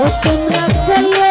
তুমি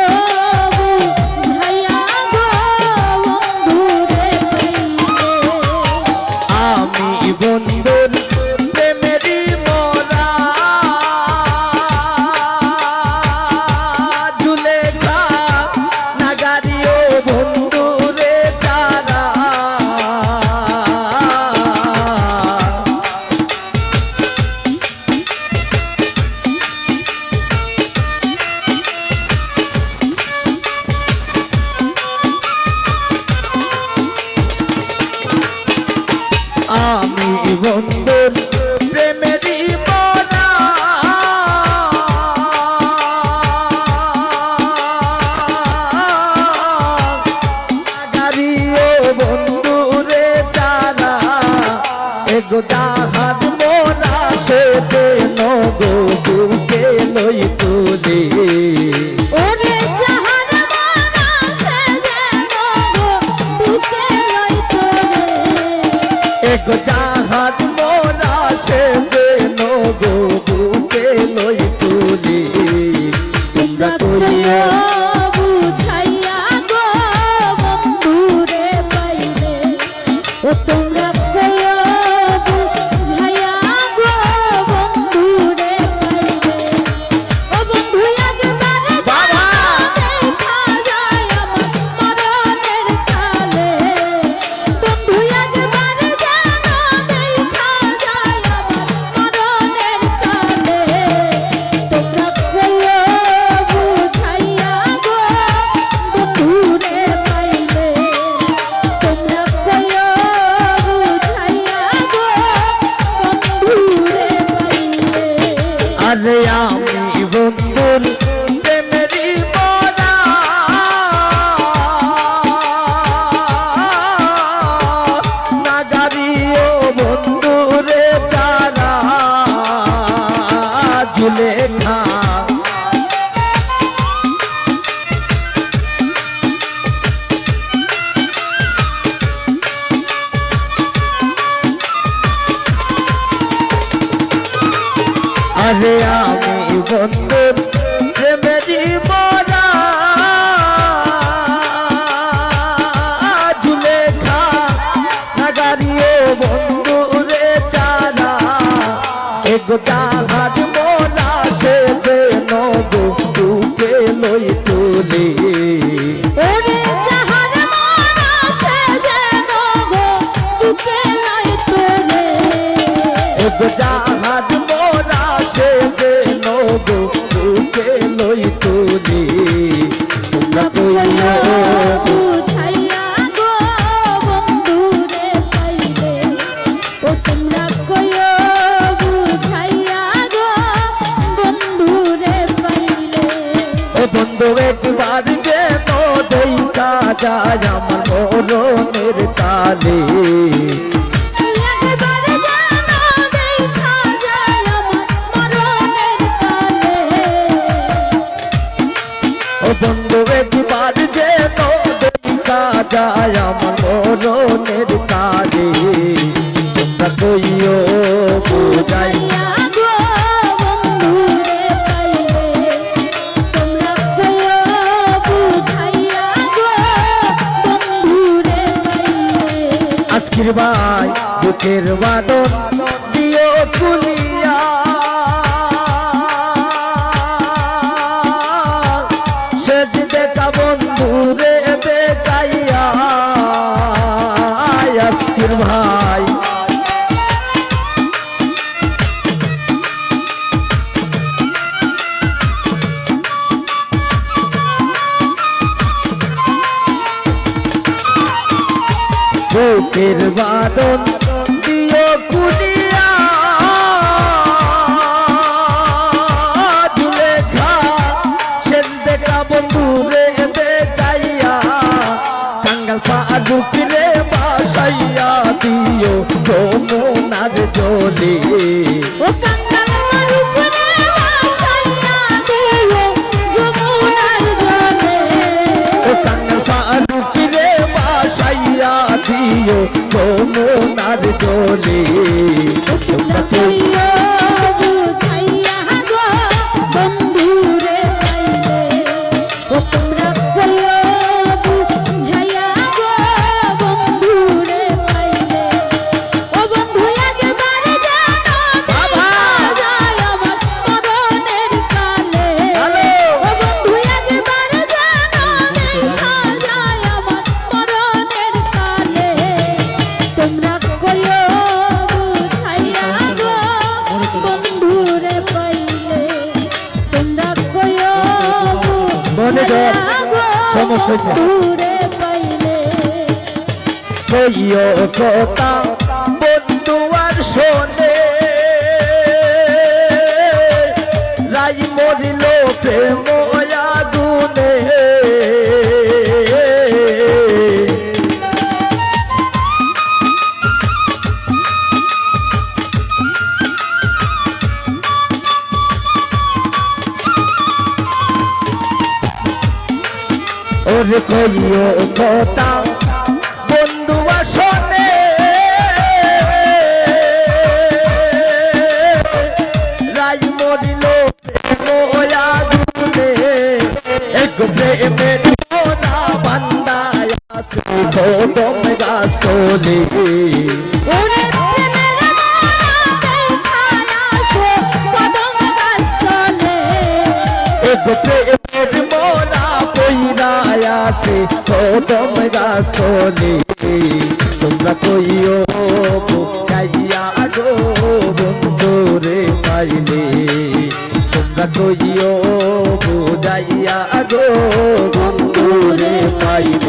good আরে আমি বন্ধুর প্রেমেরই মরা জুলেখা নাগারিও বন্ধুরে চারা এগোটা দেখা যায় আমার মরণের কালে বন্ধু একবার যেন দেখা যায় আমার মরণের কালে তোমরা কইও বোঝাইয়া পাখির ভাই বুকের বাদন দিও ফুল বুকের বাদন সমস্যা হয়েছে। কইও কথা। ওরে কইও কথা। বন্ধু আসনে। রাই মরিল এক প্রেমের বান্দায় গাছ তোলে ওরে কদম গাছ তোলে তোমরা কইও গাইয়া গো বন্ধুরে পাইলে। তোমরা পাইলে।